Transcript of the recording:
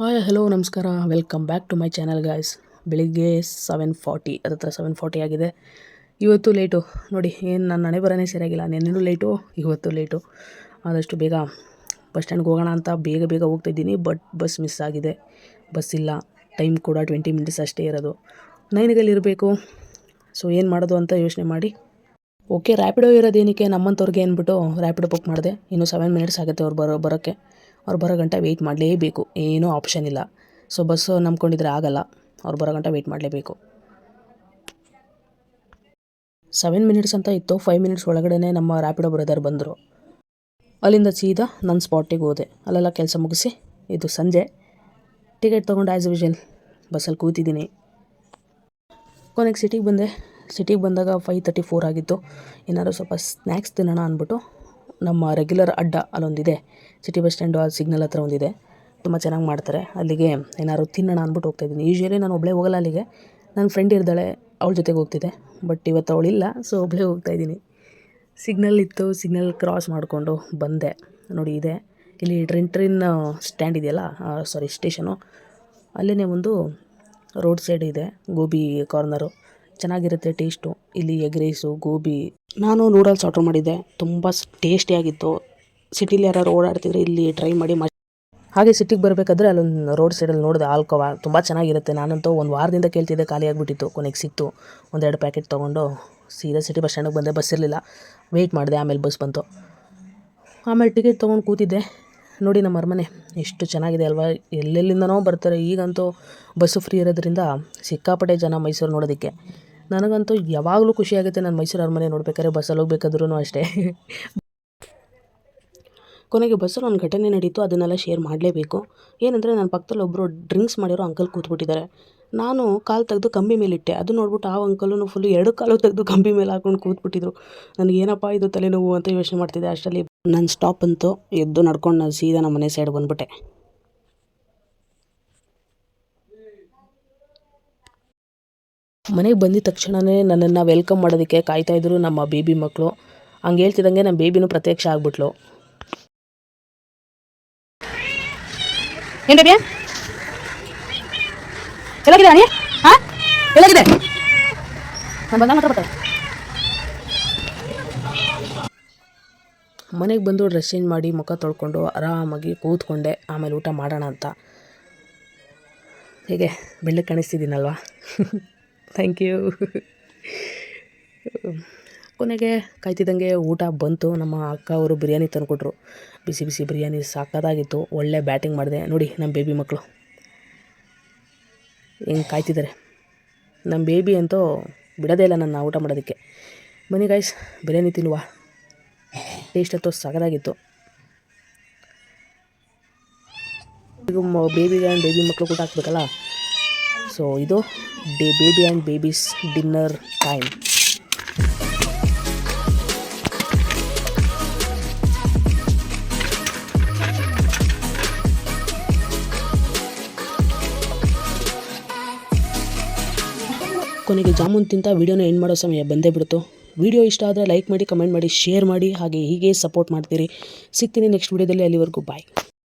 Hi hello ನಮಸ್ಕಾರ. Welcome back to my channel guys ಬೆಳಿಗ್ಗೆ seven forty ಹತ್ರ seven forty ಆಗಿದೆ. ಇವತ್ತು ಲೇಟು ನೋಡಿ, ಏನು ನನ್ನ ಹಣೆ ಬರನೇ ಸರಿಯಾಗಿಲ್ಲ. ನೆನ್ನೆನೂ ಲೇಟು ಇವತ್ತು ಲೇಟು ಆದಷ್ಟು ಬೇಗ ಬಸ್ ಸ್ಟ್ಯಾಂಡ್ಗೆ ಹೋಗೋಣ ಅಂತ ಬೇಗ ಬೇಗ ಹೋಗ್ತಾಯಿದ್ದೀನಿ ಬಟ್ ಬಸ್ ಮಿಸ್ ಆಗಿದೆ. ಬಸ್ ಇಲ್ಲ. ಟೈಮ್ ಕೂಡ ಟ್ವೆಂಟಿ ಮಿನಿಟ್ಸ್ ಅಷ್ಟೇ ಇರೋದು. ನೈನ್ಗಲ್ಲಿ ಇರಬೇಕು. ಸೊ ಏನು ಮಾಡೋದು ಅಂತ ಯೋಚನೆ ಮಾಡಿ. ಓಕೆ ರ್ಯಾಪಿಡೋ ಇರೋದೇನಕ್ಕೆ ನಮ್ಮಂಥವ್ರಿಗೆ ಅಂದ್ಬಿಟ್ಟು ರ್ಯಾಪಿಡೋ ಬುಕ್ ಮಾಡಿದೆ. ಇನ್ನೂ ಸೆವೆನ್ ಮಿನಿಟ್ಸ್ ಆಗುತ್ತೆ ಅವ್ರು ಬರೋ, ಬರೋಕ್ಕೆ. ಅವ್ರು ಬರೋ ಗಂಟೆ ವೆಯ್ಟ್ ಮಾಡಲೇಬೇಕು. ಏನೂ ಆಪ್ಷನ್ ಇಲ್ಲ. ಸೊ ಬಸ್ಸು ನಂಬ್ಕೊಂಡಿದ್ರೆ ಆಗಲ್ಲ. ಅವ್ರು ಬರೋ ಗಂಟೆ ವೆಯ್ಟ್ ಮಾಡಲೇಬೇಕು. ಸೆವೆನ್ ಮಿನಿಟ್ಸ್ ಅಂತ ಇತ್ತು. ಫೈವ್ ಮಿನಿಟ್ಸ್ ಒಳಗಡೆ ನಮ್ಮ ರ್ಯಾಪಿಡೋ ಬ್ರದರ್ ಬಂದರು. ಅಲ್ಲಿಂದ ಸೀದಾ ನನ್ನ ಸ್ಪಾಟಿಗೆ ಹೋದೆ. ಅಲ್ಲೆಲ್ಲ ಕೆಲಸ ಮುಗಿಸಿ ಇದು ಸಂಜೆ. ಟಿಕೆಟ್ ತೊಗೊಂಡು ಆ್ಯಸ್ ಯೂಶಲ್ ಬಸ್ಸಲ್ಲಿ ಕೂತಿದ್ದೀನಿ. ಕೊನೆಗೆ ಸಿಟಿಗೆ ಬಂದೆ. ಸಿಟಿಗೆ ಬಂದಾಗ ಫೈವ್ ತರ್ಟಿ ಫೋರ್ ಆಗಿತ್ತು. ಏನಾದ್ರು ಸ್ವಲ್ಪ ಸ್ನ್ಯಾಕ್ಸ್ ತಿನ್ನೋಣ ಅಂದ್ಬಿಟ್ಟು ನಮ್ಮ ರೆಗ್ಯುಲರ್ ಅಡ್ಡ ಅಲ್ಲೊಂದಿದೆ. ಸಿಟಿ ಬಸ್ ಸ್ಟ್ಯಾಂಡು ಆ ಸಿಗ್ನಲ್ ಹತ್ರ ಒಂದಿದೆ. ತುಂಬ ಚೆನ್ನಾಗಿ ಮಾಡ್ತಾರೆ. ಅಲ್ಲಿಗೆ ಏನಾದ್ರು ತಿನ್ನೋಣ ಅಂದ್ಬಿಟ್ಟು ಹೋಗ್ತಾಯಿದ್ದೀನಿ ಯೂಶ್ವಲಿ ನಾನು ಒಬ್ಬಳೇ ಹೋಗಲ್ಲ ಅಲ್ಲಿಗೆ. ನನ್ನ ಫ್ರೆಂಡ್ ಇರ್ತಾಳೆ ಅವಳ ಜೊತೆಗೆ ಹೋಗ್ತಿದ್ದೆ. ಬಟ್ ಇವತ್ತು ಅವಳಿಲ್ಲ ಸೊ ಒಬ್ಬಳೇ ಹೋಗ್ತಾಯಿದ್ದೀನಿ ಸಿಗ್ನಲ್ ಇತ್ತು ಸಿಗ್ನಲ್ ಕ್ರಾಸ್ ಮಾಡಿಕೊಂಡು ಬಂದೆ. ನೋಡಿ, ಇದೆ. ಇಲ್ಲಿ ಟ್ರಿನ್ ಟ್ರಿನ್ ಸ್ಟ್ಯಾಂಡ್ ಇದೆಯಲ್ಲ ಸಾರಿ ಸ್ಟೇಷನು ಅಲ್ಲೇ ಒಂದು ರೋಡ್ ಸೈಡ್ ಇದೆ, ಗೋಬಿ ಕಾರ್ನರು ಚೆನ್ನಾಗಿರುತ್ತೆ ಟೇಸ್ಟು ಇಲ್ಲಿ ಎಗ್ ರೈಸು ಗೋಬಿ. ನಾನು ನೂಡಲ್ಸ್ ಆರ್ಡ್ರ್ ಮಾಡಿದ್ದೆ. ತುಂಬ ಟೇಸ್ಟಿಯಾಗಿತ್ತು ಸಿಟಿಲಿ ಯಾರು ಓಡಾಡ್ತಿದ್ರೆ ಇಲ್ಲಿ ಟ್ರೈ ಮಾಡಿ ಹಾಗೆ ಸಿಟಿಗೆ ಬರಬೇಕಾದ್ರೆ ಅಲ್ಲೊಂದು ರೋಡ್ ಸೈಡಲ್ಲಿ ನೋಡಿದೆ. ಆಲ್ಕೋವಾ ತುಂಬ ಚೆನ್ನಾಗಿರುತ್ತೆ. ನಾನಂತೂ ಒಂದು ವಾರದಿಂದ ಕೇಳ್ತಿದ್ದೆ. ಖಾಲಿ ಆಗಿಬಿಟ್ಟಿತ್ತು. ಕೊನೆಗೆ ಸಿಕ್ತು. ಒಂದೆರಡು ಪ್ಯಾಕೆಟ್ ತೊಗೊಂಡು ಸೀದಾ ಸಿಟಿ ಬಸ್ ಸ್ಟ್ಯಾಂಡಿಗೆ ಬಂದೆ. ಬಸ್ ಇರಲಿಲ್ಲ. ವೆಯ್ಟ್ ಮಾಡಿದೆ. ಆಮೇಲೆ ಬಸ್ ಬಂತು. ಆಮೇಲೆ ಟಿಕೆಟ್ ತೊಗೊಂಡು ಕೂತಿದ್ದೆ. ನೋಡಿ ನಮ್ಮ ಅರಮನೆ ಎಷ್ಟು ಚೆನ್ನಾಗಿದೆ ಅಲ್ವಾ? ಎಲ್ಲೆಲ್ಲಿಂದನೋ ಬರ್ತಾರೆ. ಈಗಂತೂ ಬಸ್ಸು ಫ್ರೀ ಇರೋದ್ರಿಂದ ಸಿಕ್ಕಾಪಟ್ಟೆ ಜನ ಮೈಸೂರು ನೋಡೋದಕ್ಕೆ. ನನಗಂತೂ ಯಾವಾಗಲೂ ಖುಷಿಯಾಗುತ್ತೆ ನಾನು ಮೈಸೂರು ಅರಮನೆ ನೋಡ್ಬೇಕಾದ್ರೆ ಬಸ್ಸಲ್ಲಿ ಹೋಗ್ಬೇಕಾದ್ರೂ ಅಷ್ಟೇ. ಕೊನೆಗೆ ಬಸ್ಸಲ್ಲಿ ಒಂದು ಘಟನೆ ನಡೀತು, ಅದನ್ನೆಲ್ಲ ಶೇರ್ ಮಾಡಲೇಬೇಕು. ಏನಂದರೆ ನನ್ನ ಪಕ್ಕದಲ್ಲಿ ಒಬ್ಬರು ಡ್ರಿಂಕ್ಸ್ ಮಾಡಿರೋ ಅಂಕಲ್ ಕೂತ್ಬಿಟ್ಟಿದ್ದಾರೆ. ನಾನು ಕಾಲು ತೆಗೆದು ಕಂಬಿ ಮೇಲಿಟ್ಟೆ ಅದು ನೋಡ್ಬಿಟ್ಟು ಆ ಅಂಕಲು ಫುಲ್ ಎರಡು ಕಾಲು ತೆಗೆದು ಕಂಬಿ ಮೇಲೆ ಹಾಕೊಂಡು ಕೂತ್ಬಿಟ್ಟಿದ್ರು. ನನಗೆ ಏನಪ್ಪ ಇದು ತಲೆನೋವು ಅಂತ ಯೋಚನೆ ಮಾಡ್ತಿದ್ದೆ ಅಷ್ಟರಲ್ಲಿ. ನನ್ನ ಸ್ಟಾಪ್ ಅಂತೂ ಎದ್ದು ನಡ್ಕೊಂಡು ನಾನು ಸೀದಾ ನಮ್ಮ ಮನೆ ಸೈಡ್ ಬಂದ್ಬಿಟ್ಟೆ. ಮನೆಗೆ ಬಂದಿದ ತಕ್ಷಣವೇ ನನ್ನನ್ನು ವೆಲ್ಕಮ್ ಮಾಡೋದಕ್ಕೆ ಕಾಯ್ತಾಯಿದ್ರು ನಮ್ಮ ಬೇಬಿ ಮಕ್ಕಳು ಹಂಗೆ ಹೇಳ್ತಿದ್ದಂಗೆ ನಮ್ಮ ಬೇಬಿನೂ ಪ್ರತ್ಯಕ್ಷ ಆಗ್ಬಿಟ್ಲು. ಏನು ಬೇಬಿ ಎಲ್ಲಾಗಿದೆ ಅಣಿ ಹಾಂ? ಎಲ್ಲಾಗಿದೆ? ನಾನು ಬಂದಾಗ ಮಾತ್ರ ಬರ್ತಾರೆ ಮನೆಗೆ ಬಂದು ಡ್ರೆಸ್ ಚೇಂಜ್ ಮಾಡಿ ಮುಖ ತೊಳ್ಕೊಂಡು ಆರಾಮಾಗಿ ಕೂತ್ಕೊಂಡೆ. ಆಮೇಲೆ ಊಟ ಮಾಡೋಣ ಅಂತ. ಹೇಗೆ? ಬೆಳ್ಳಗೆ ಕಾಣಿಸ್ತಿದ್ದೀನಲ್ವಾ? ಥ್ಯಾಂಕ್ ಯು ಕೊನೆಗೆ ಕಾಯ್ತಿದ್ದಂಗೆ ಊಟ ಬಂತು. ನಮ್ಮ ಅಕ್ಕ ಅವರು ಬಿರಿಯಾನಿ ತಂದುಕೊಟ್ರು. ಬಿಸಿ ಬಿಸಿ ಬಿರಿಯಾನಿ ಸಾಕದಾಗಿತ್ತು. ಒಳ್ಳೆ ಬ್ಯಾಟಿಂಗ್ ಮಾಡಿದೆ. ನೋಡಿ, ನಮ್ಮ ಬೇಬಿ ಮಕ್ಕಳು ಹಿಂಗೆ ಕಾಯ್ತಿದ್ದಾರೆ? ನಮ್ಮ ಬೇಬಿ ಅಂತೂ ಬಿಡೋದೇ ಇಲ್ಲ ನನ್ನ ಊಟ ಮಾಡೋದಕ್ಕೆ. ಬನ್ನಿ ಗಾಯ್ಸ್ ಬಿರಿಯಾನಿ ತಿನ್ನುವ. ಟೇಸ್ಟ್ ಅಂತೂ ಸಾಕದಾಗಿತ್ತು. ಆ್ಯಂಡ್ ಬೇಬಿ ಮಕ್ಕಳು ಊಟ ಹಾಕ್ಬೇಕಲ್ಲ? ಸೊ ಇದು day baby and babies dinner time. ಕೊನೆಗೆ ಜಾಮೂನ್ ತಿಂತ ವೀಡಿಯೋನ ಎಂಡ್ ಮಾಡೋ ಸಮಯ ಬಂದೇ ಬಿಡ್ತು. ವಿಡಿಯೋ ಇಷ್ಟ ಆದರೆ ಲೈಕ್ ಮಾಡಿ ಕಮೆಂಟ್ ಮಾಡಿ ಶೇರ್ ಮಾಡಿ, ಹಾಗೆ ಹೀಗೆ ಸಪೋರ್ಟ್ ಮಾಡ್ತೀರಿ. ಸಿಗ್ತೀನಿ ನೆಕ್ಸ್ಟ್ ವೀಡಿಯೋದಲ್ಲಿ ಅಲ್ಲಿವರೆಗೂ ಬಾಯ್